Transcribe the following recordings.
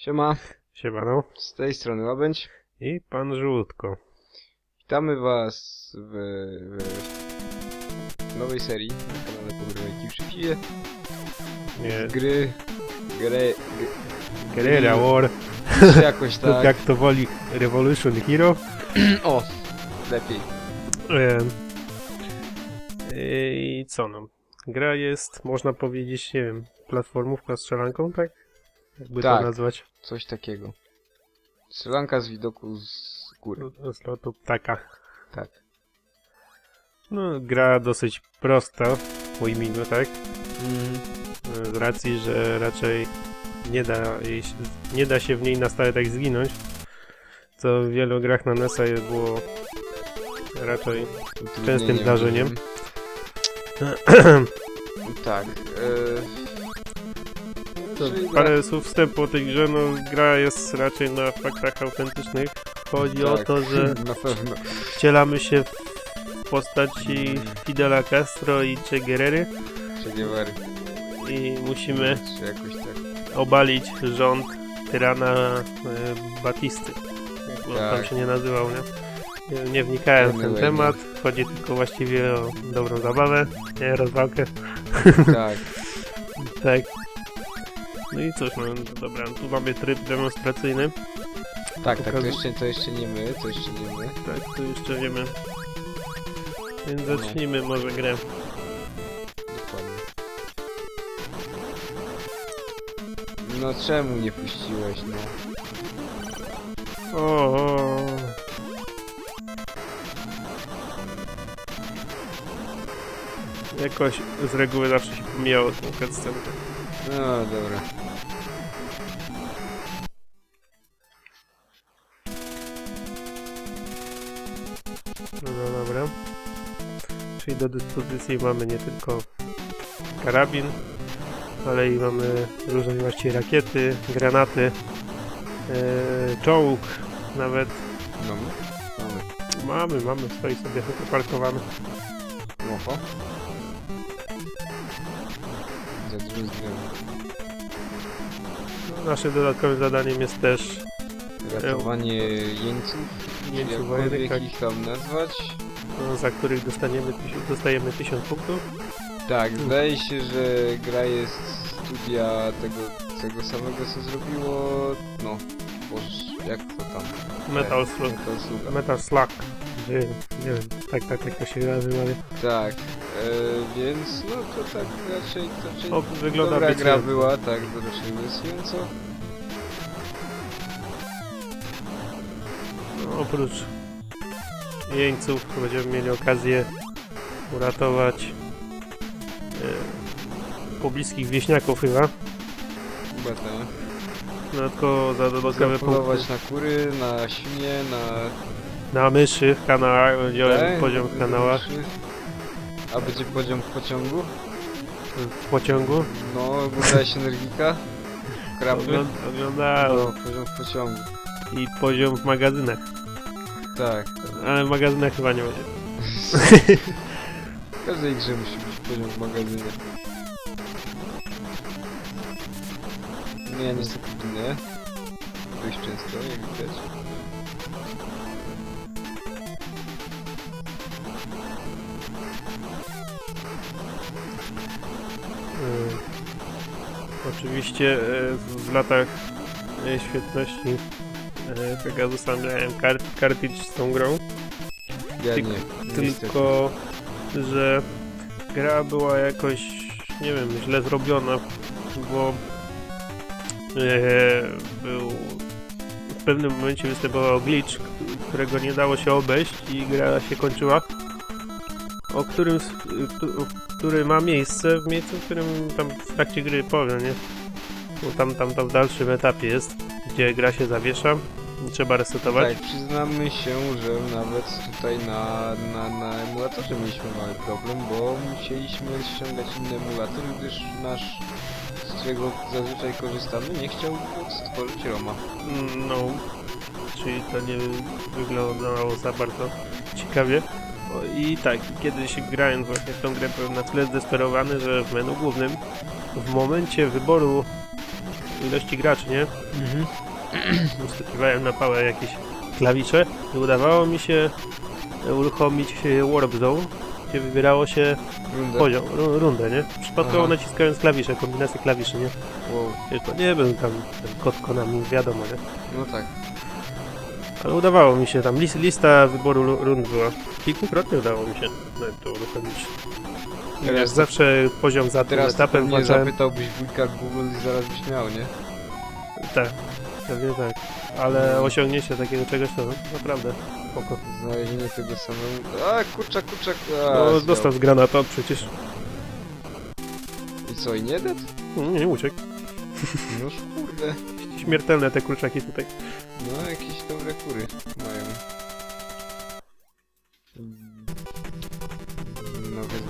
Siema, Siemano. z tej strony Łabędź. I pan Żółtko. Witamy was w, w nowej serii na kanale Pogrywajki przy piwie. Nie, Z gry, grę, Guerrilla War, g- jakoś lub tak. jak to woli Revolution Hero. O, lepiej. Em, I co no? Gra jest, można powiedzieć, nie wiem, platformówka strzelanką, tak? Jakby Tak. to nazwać? Coś takiego. Strzelanka z widoku z góry. Z lotu ptaka. Tak. No, gra dosyć prosta, ujmijmy, tak? Mhm. Z racji, że raczej nie da, jej nie da się w niej na stałe tak zginąć. Co w wielu grach na NES-a było raczej Częstym zdarzeniem. Tak. Czyli parę słów wstępu o tej grze, no gra jest raczej na faktach autentycznych. Chodzi o tak, to, że Na pewno. wcielamy się w postaci Fidela Castro i Che Guerrery Che Guevary. i musimy Czy jakoś tak. obalić rząd tyrana e, Batisty. Jak on tam Tak. się nie nazywał, nie? Nie, nie wnikałem w ten Anyway, temat. Chodzi tylko właściwie o dobrą zabawę, nie rozwałkę. Tak. Tak. No i cóż, no dobra, tu mamy tryb demonstracyjny. Tak, tak, to jeszcze, to jeszcze nie my, to jeszcze nie my. Tak, tu jeszcze wiemy. Więc No. zacznijmy może grę. Dokładnie. No czemu nie puściłeś, no? O, o. Jakoś z reguły zawsze się pomijało tą cutscenkę. No dobra. No, no dobra. Czyli do dyspozycji mamy nie tylko karabin, ale i mamy różne właściwie rakiety, granaty, e, czołg nawet. Mamy? Mamy. Mamy, mamy, stoi sobie zaparkowany. Oho. Za dużo. No, naszym dodatkowym zadaniem jest też Ratowanie jeńców, jeńców wojennych, tak, ich tam nazwać. no, za których dostaniemy, tysiąc- dostajemy 1000 punktów. Tak, zdaje się, że gra jest studia tego, tego samego co zrobiło, no, boż, jak to tam? Metal Tak, Slug. Metal Slug. Metal Slug. Nie wiem, nie wiem, tak, tak, jak to się wymawia. Tak, e, więc no to tak raczej, raczej O, wygląda dobra być gra była, tak, raczej wysłuchająco. No, oprócz jeńców będziemy mieli okazję uratować e, pobliskich wieśniaków chyba. Chyba tak. Dodatkowo za dodatkowe punkty Zapolować na kury, na świnie, na... na myszy w kanałach, będzie poziom w kanałach, myszy. A będzie poziom w pociągu? w pociągu. No, oglądałeś Energika? Kraby? Ogląd- Oglądałem. No, poziom w pociągu. I poziom w magazynach. Tak. Ale w magazynach chyba nie będzie. W każdej grze musi być poziom w magazynie. Ja niestety ginę. Dość często, jak widać. Oczywiście e, w latach e, świetności e, Pegasusa miałem kar kartridż z tą grą, Ja Tylko- nie. tylko że gra była jakoś, nie wiem, źle zrobiona, bo e, był w pewnym momencie występował glitch, którego nie dało się obejść i gra się kończyła, o którym, który ma miejsce w miejscu, w którym tam w trakcie gry powiem, nie? Bo tam, tam, tam w dalszym etapie jest, gdzie gra się zawiesza i trzeba resetować. Tak, przyznamy się, że nawet tutaj na, na, na emulatorze mieliśmy mały problem, bo musieliśmy ściągać inny emulator, gdyż nasz, z którego zazwyczaj korzystamy, nie chciał stworzyć ROMa. Mm, No, czyli to nie wyglądało za bardzo ciekawie. O, I tak, kiedyś grając właśnie w tą grę byłem na tyle zdesperowany, że w menu głównym w momencie wyboru ilości graczy, nie? Mhm. Wskakiwałem na pałę jakieś klawisze i udawało mi się uruchomić Warp Zone, gdzie wybierało się Rundę. poziom, ru, rundę, nie? Przypadkowo Aha. naciskając klawisze, kombinację klawiszy, nie? Wow. Wiesz, to nie był tam ten kod Konami, wiadomo, nie? No tak. Ale udawało mi się, tam lis, lista wyboru rund była. Kilkukrotnie udało mi się nawet to uruchomić. Wiesz, Teraz, zawsze poziom za tym teraz etapem pewnie włączałem. zapytałbyś wujka Google i zaraz byś miał, nie? Tak, pewnie tak. Ale osiągnięcie takiego czegoś to naprawdę spoko. Znalezienie tego samego... A, kurczak, kurczak... A, No, dostał z granata przecież. I co, i nie dead? Mm, Nie, uciekł. Noż kurde. Śmiertelne te kurczaki tutaj. No, jakieś dobre kury mają.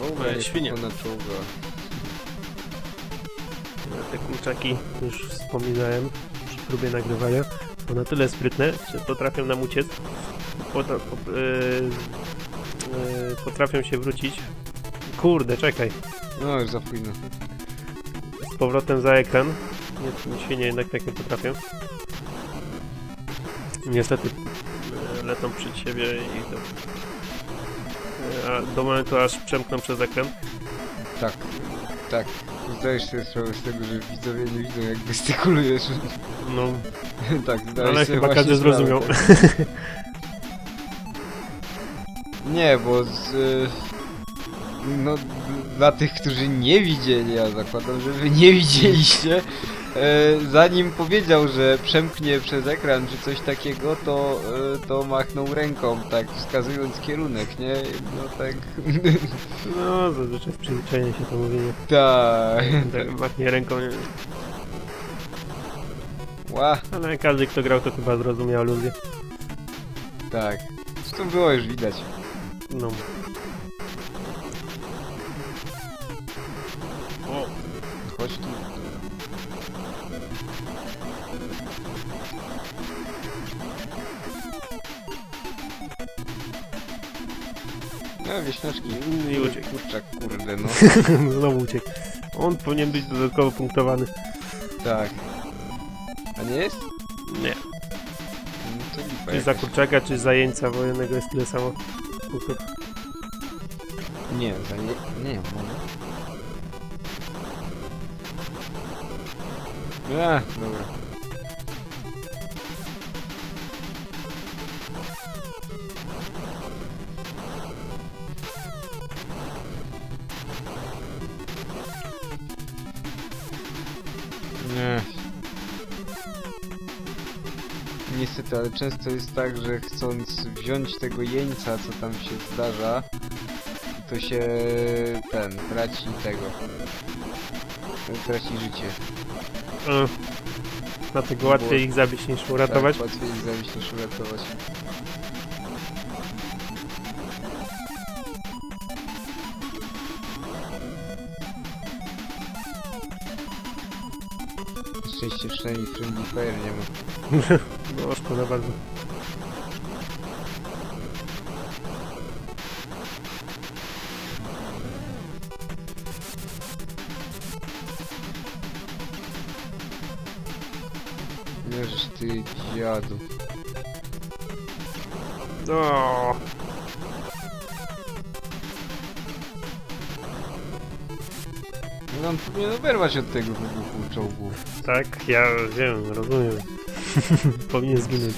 No, Moje mnie świnie. na czołga. Te kurczaki, już wspominałem przy próbie nagrywania, są na tyle sprytne, że potrafią nam uciec. Potra po, yy, yy, potrafią się wrócić. Kurde, czekaj. No, już za późno. Z powrotem za ekran. Nie, świnie jednak tak nie potrafią. Niestety yy, lecą przed siebie i to... Yy, a do momentu aż przemkną przez ekran. Tak, tak. Zdajesz sobie sprawę z tego, że widzowie nie widzą, jak gestykulujesz. No, tak, zdajesz ale sobie chyba każdy zrozumiał. tak. Nie, bo z... y, No, dla tych, którzy nie widzieli, ja zakładam, że wy nie widzieliście, e, zanim powiedział, że przemknie przez ekran czy coś takiego, to, e, to machnął ręką, tak wskazując kierunek, nie? No tak... No, zazwyczaj z przyzwyczajenia się to mówienie. tak. Tak machnie ręką, nie? Ła, ale każdy kto grał to chyba zrozumiał aluzję. tak. To było już widać. No. O, Chodź tu. No, wieśniaczki. i uciekł. Kurczak, kurde, no. Znowu uciekł. On powinien być dodatkowo punktowany. Tak. A nie jest? Nie. No to lipa Czy za jakaś. kurczaka, czy za jeńca wojennego jest tyle samo punktów. Nie, za nie... Nie, może. A, dobra. Ale często jest tak, że chcąc wziąć tego jeńca, co tam się zdarza, to się ten, traci tego. Traci życie. E, Dlatego łatwiej ich zabić niż uratować. Tak, łatwiej ich zabić niż uratować. Szczęście przynajmniej Friendly Fire nie ma. No, szkoda bardzo. Leżysz ty dziadu. O, No on powinien oberwać od tego wybuchu czołgu. tak, ja wiem, rozumiem. Powinien zginąć.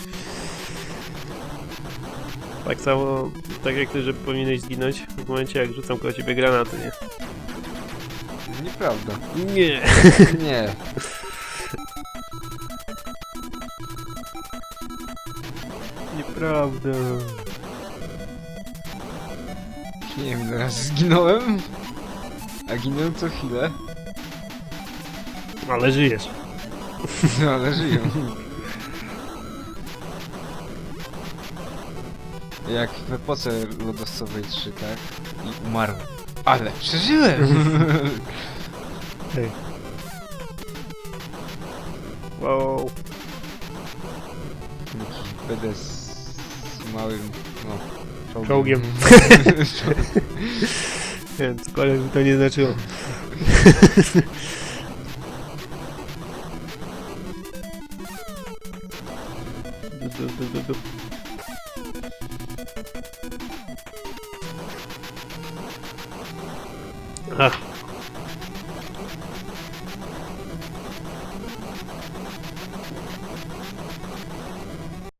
Tak samo, tak jak ty, że powinieneś zginąć w momencie jak rzucam koło ciebie granaty, nie? Nieprawda. Nie. Nie. Nieprawda. Nie wiem, teraz zginąłem. A ginę co chwilę. Ale żyjesz. No ale żyją. Jak w epoce lodosowej 3, tak? I umarłem. Ale przeżyłem! Hej. Wow. Jakiś BD z małym, no, Czołgiem. Więc kolej to nie znaczyło. du, du, du, du, du.